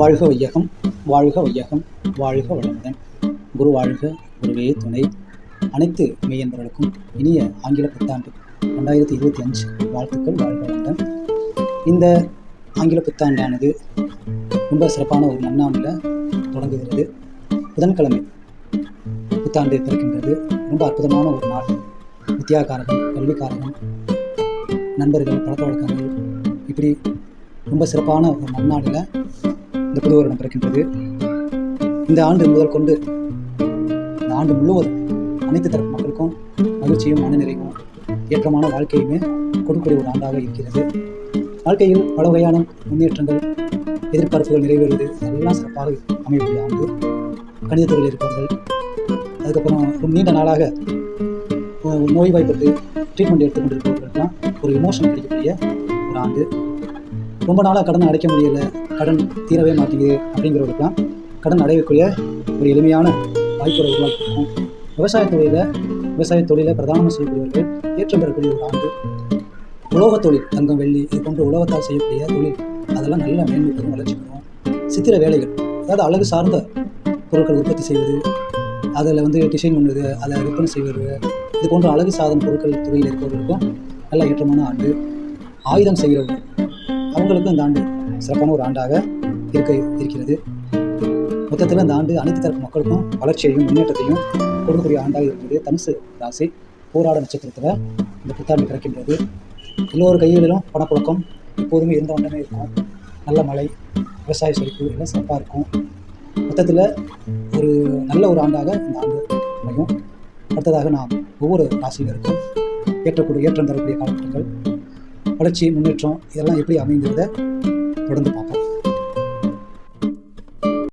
வாழ்க வையகம் வாழ்க வையகம் வாழ்க வளமுடன். குரு வாழ்க குருவே துணை. அனைத்து மெய்யன்பர்களுக்கும் இனிய ஆங்கில புத்தாண்டு ரெண்டாயிரத்தி இருபத்தி அஞ்சு வாழ்த்துக்கள் வாழ்க வளமுடன். இந்த ஆங்கில புத்தாண்டானது ரொம்ப சிறப்பான ஒரு நன்னாளில் தொடங்குகிறது. புதன்கிழமை புத்தாண்டு பிறக்கின்றது ரொம்ப அற்புதமான ஒரு நாள். வித்தியாகாரகம் கல்விக்காரகம் நண்பர்கள் பழக்க வழக்கங்கள் இப்படி ரொம்ப சிறப்பான ஒரு நன்னாளில் இந்த புது வருடம் பிறக்கின்றது இந்த ஆண்டு முதல் கொண்டு இந்த ஆண்டு முழுவதும் அனைத்து தரப்பு மக்களுக்கும் மகிழ்ச்சியும் மனநிறைவும் ஏற்றமான வாழ்க்கையுமே கொடுக்கூடிய ஒரு ஆண்டாக இருக்கிறது. வாழ்க்கையில் பல வகையான முன்னேற்றங்கள் எதிர்பார்ப்புகள் நிறைவேறுவது எல்லாம் சிறப்பாக அமையக்கூடிய ஆண்டு. கணித இருப்பார்கள் அதுக்கப்புறம் நீண்ட நாளாக அஹ், நோய்வாய்ப்பட்டு ட்ரீட்மெண்ட் எடுத்துக்கொண்டிருப்பவர்களுக்கெல்லாம் ஒரு எமோஷன் கிடைக்கக்கூடிய ஒரு ஆண்டு. ரொம்ப நாளாக கடன் அடைக்க முடியல. கடன் தீரவே மாட்டேங்குது அப்படிங்கிறவங்களுக்குலாம் கடன் அடையக்கூடிய ஒரு எளிமையான வாய்ப்புகளை உருவாக்கி விவசாய தொழிலில் விவசாய தொழிலை பிரதானமாக செய்யக்கூடியவர்கள் ஏற்றம் பெறக்கூடிய ஒரு ஆண்டு. உலோகத் தொழில் தங்கம் வெள்ளி இது போன்ற உலோகத்தால் செய்யக்கூடிய தொழில். அதெல்லாம் நல்ல மேன்மை பெறும் வளர்ச்சி பெறும். சித்திர வேலைகள் அதாவது அழகு சார்ந்த பொருட்கள் உற்பத்தி செய்வது அதில் வந்து டிசைன் பண்ணுவது அதை விற்பனை செய்வது இது போன்ற அழகு சாதன பொருட்கள் துறையில் இருப்பவர்களுக்கும் நல்ல ஏற்றமான ஆண்டு. ஆயுதம் செய்கிறவர்கள் அவங்களுக்கும் இந்த ஆண்டு சிறப்பான ஒரு ஆண்டாக இருக்க இருக்கிறது. மொத்தத்தில் இந்த ஆண்டு அனைத்து தரப்பு மக்களுக்கும் வளர்ச்சியையும் முன்னேற்றத்தையும் கொடுக்கக்கூடிய ஆண்டாக இருக்கிறது. தனுசு ராசி போராட நட்சத்திரத்தில் இந்த புத்தாண்டு பிறக்கின்றது. எல்லோரு கைகளிலும் பணப்புழக்கம் எப்போதுமே இருந்த உடனே இருக்கும். நல்ல மழை விவசாய செழிப்பு எல்லாம் சிறப்பாக இருக்கும். மொத்தத்தில் ஒரு நல்ல ஒரு ஆண்டாக இந்த ஆண்டு அமையும். அடுத்ததாக நாம் ஒவ்வொரு ராசியினருக்கும் ஏற்றக்கூடிய ஏற்றம் தரக்கூடிய காலகட்டங்கள் வளர்ச்சி முன்னேற்றம் இதெல்லாம் எப்படி அமைந்ததை தொடர்ந்து பார்ப்போம்.